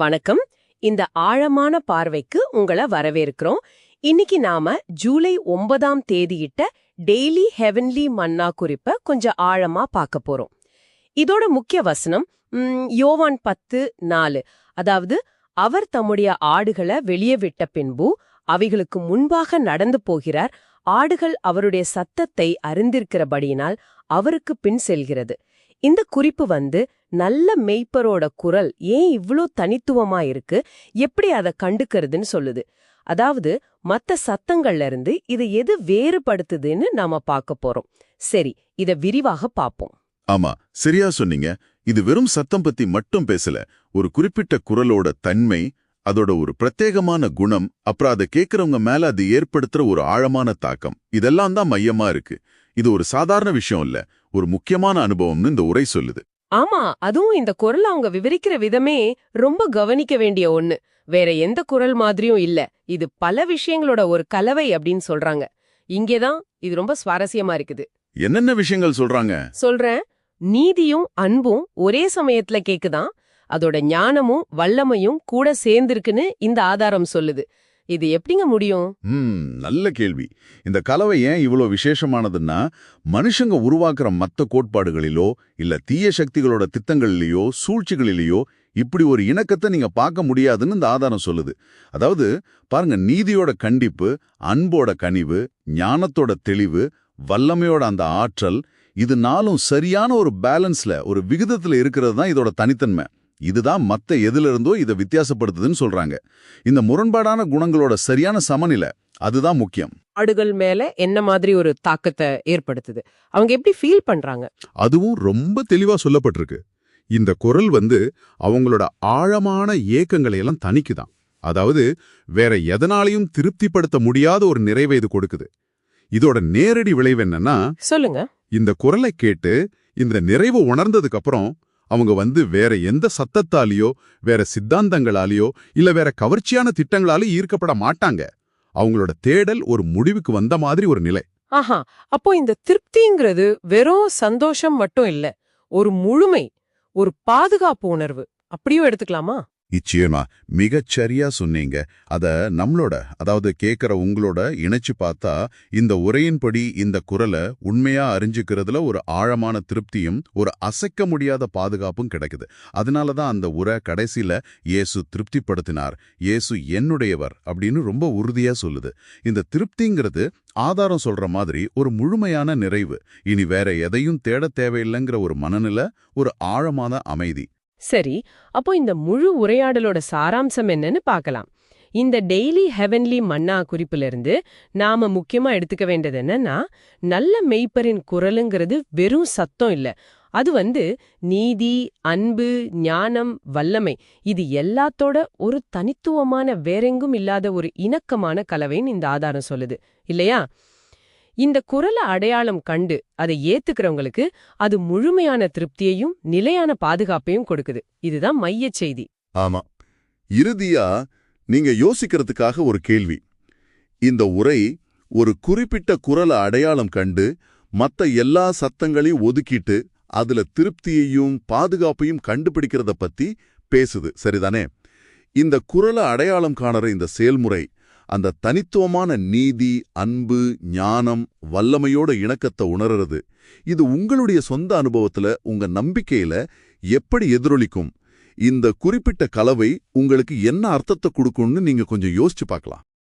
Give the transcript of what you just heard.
வணக்கம். இந்த ஆழமான பார்வைக்கு உங்களை வரவேற்கிறோம். இன்னைக்கு நாம ஜூலை ஒன்பதாம் தேதியிட்ட டெய்லி ஹெவன்லி மன்னா குறிப்ப கொஞ்சம் ஆழமா பார்க்க போறோம். இதோட முக்கிய வசனம் யோவான் பத்து நாலு. அதாவது அவர் தம்முடைய ஆடுகளை வெளியே விட்ட பின்பு அவைகளுக்கு முன்பாக நடந்து போகிறார். ஆடுகள் அவருடைய சத்தத்தை அறிந்திருக்கிறபடியினால் அவருக்கு பின் செல்கிறது. இந்த குறிப்பு வந்து நல்ல மெய்ப்பரோட குரல் ஏன் இவ்ளோ தனித்துவமா இருக்கு? எப்படி அதை கண்டுக்கிறதுன்னு சொல்லுது. அதாவது மத்த சத்தங்கள்ல இருந்து இது எது வேறுபடுத்துதுன்னு நாம பார்க்க போறோம். சரி இத விரிவாக பாப்போம். ஆமா சரியா சொன்னீங்க. இது வெறும் சத்தம் பத்தி மட்டும் பேசல. ஒரு குறிப்பிட்ட குரலோட தன்மை அதோட ஒரு பிரத்யேகமான குணம் அப்புறம் அதை கேட்கறவங்க மேல அது ஏற்படுத்துற ஒரு ஆழமான தாக்கம். இதெல்லாம் தான் மையமா இருக்கு. இது ஒரு சாதாரண விஷயம் இல்ல. ஒரு முக்கியமான அனுபவம்னு இந்த உரை சொல்லுது. ஆமா அதுவும் இந்த குரல் அவங்க விவரிக்கிற விதமே ரொம்ப கவனிக்க வேண்டிய ஒண்ணு. வேற எந்த குரல் மாதிரியும் இல்ல. இது பல விஷயங்களோட ஒரு கலவை அப்படின்னு சொல்றாங்க. இங்கேதான் இது ரொம்ப சுவாரஸ்யமா இருக்குது. என்னென்ன விஷயங்கள் சொல்றாங்க? சொல்றேன். நீதியும் அன்பும் ஒரே சமயத்துல கேக்குதாம் அதோட ஞானமும் வல்லமையும் கூட சேர்ந்திருக்குன்னு இந்த ஆதாரம் சொல்லுது. இது எப்படிங்க முடியும்? நல்ல கேள்வி. இந்த கலவை ஏன் இவ்வளோ விசேஷமானதுன்னா மனுஷங்க உருவாக்குற மத்த கோட்பாடுகளிலோ இல்ல தீய சக்திகளோட திட்டங்களிலேயோ சூழ்ச்சிகளிலேயோ இப்படி ஒரு இணக்கத்தை நீங்க பார்க்க முடியாதுன்னு இந்த ஆதாரம் சொல்லுது. அதாவது பாருங்க நீதியோட கண்டிப்பு அன்போட கனிவு ஞானத்தோட தெளிவு வல்லமையோட அந்த ஆற்றல் இது நாளும் சரியான ஒரு பேலன்ஸ்ல ஒரு விகிதத்துல இருக்கிறது தான் இதோட தனித்தன்மை. இதுதான் மத்த எதிலிருந்தோ இதை வித்தியாசப்படுத்துதுன்னு சொல்றாங்க. இந்த முரண்பாடான குணங்களோட சரியான சமநிலை அதுதான் முக்கியம். ஆடுகள் மேல என்ன மாதிரி ஒரு தாக்கத்தை ஏற்படுத்துது? அவங்க எப்படி ஃபீல் பண்றாங்க? அதுவும் ரொம்ப தெளிவா சொல்லப்பட்டிருக்கு. இந்த குரல் வந்து அவங்களோட ஆழமான ஏக்கங்களை எல்லாம் தணிக்குதாம் அதாவது வேற எதனாலையும் திருப்திப்படுத்த முடியாத ஒரு நிறைவை இது கொடுக்குது. இதோட நேரடி விளைவு என்னன்னா சொல்லுங்க. இந்த குரலை கேட்டு இந்த நிறைவு உணர்ந்ததுக்கு அப்புறம் அவங்க வந்து வேற எந்த சத்தத்தாலேயோ வேற சித்தாந்தங்களாலேயோ இல்ல வேற கவர்ச்சியான திட்டங்களாலேயும் ஈர்க்கப்பட மாட்டாங்க. அவங்களோட தேடல் ஒரு முடிவுக்கு வந்த மாதிரி ஒரு நிலை. ஆஹா அப்போ இந்த திருப்திங்கிறது வெறும் சந்தோஷம் மட்டும் இல்ல ஒரு முழுமை ஒரு பாதுகாப்பு உணர்வு. அப்படியும் எடுத்துக்கலாமா? நிச்சயமா. மிகச் சரியா சொன்னீங்க. அத நம்மளோட அதாவது கேட்கிற உங்களோட இணைச்சு பார்த்தா இந்த உரையின்படி இந்த குரலை உண்மையா அறிஞ்சுக்கிறதுல ஒரு ஆழமான திருப்தியும் ஒரு அசைக்க முடியாத பாதுகாப்பும் கிடைக்குது. அதனால தான் அந்த உரை கடைசியில இயேசு திருப்திப்படுத்தினார். இயேசு என்னுடையவர் அப்படின்னு ரொம்ப உறுதியா சொல்லுது. இந்த திருப்திங்கிறது ஆதாரம் சொல்ற மாதிரி ஒரு முழுமையான நிறைவு. இனி வேற எதையும் தேடத் தேவையில்லைங்கிற ஒரு மனநிலை ஒரு ஆழமான அமைதி. சரி அப்போ இந்த முழு உரையாடலோட சாராம்சம் என்னன்னு பார்க்கலாம். இந்த டெய்லி ஹெவன்லி மன்னா குறிப்பிலிருந்து நாம முக்கியமா எடுத்துக்க வேண்டியது என்னன்னா நல்ல மெய்ப்பரின் குரலுங்கிறது வெறும் சத்தம் இல்ல. அது வந்து நீதி அன்பு ஞானம் வல்லமை இது எல்லாத்தோட ஒரு தனித்துவமான வேறெங்கும் இல்லாத ஒரு இணக்கமான கலவைன்னு இந்த ஆதாரம் சொல்லுது. இல்லையா? இந்த குரலை அடையாளம் கண்டு அதை ஏத்துக்கிறவங்களுக்கு அது முழுமையான திருப்தியையும் நிலையான பாதுகாப்பையும் கொடுக்குது. இதுதான் மையச் செய்தி. ஆமா. இறுதியா நீங்க யோசிக்கிறதுக்காக ஒரு கேள்வி. இந்த உரை ஒரு குறிப்பிட்ட குரலை அடையாளம் கண்டு மத்த எல்லா சத்தங்களையும் ஒதுக்கிட்டு அதுல திருப்தியையும் பாதுகாப்பையும் கண்டுபிடிக்கிறத பத்தி பேசுது. சரிதானே? இந்த குரலை அடையாளம் காணற இந்த செயல்முறை அந்த தனித்துவமான நீதி அன்பு ஞானம் வல்லமையோட இணக்கத்தை உணர்றது. இது உங்களுடைய சொந்த அனுபவத்துல உங்க நம்பிக்கையில எப்படி எதிரொலிக்கும்? இந்த குறிப்பிட்ட கலவை உங்களுக்கு என்ன அர்த்தத்தை கொடுக்கும்னு நீங்க கொஞ்சம் யோசிச்சு பார்க்கலாம்.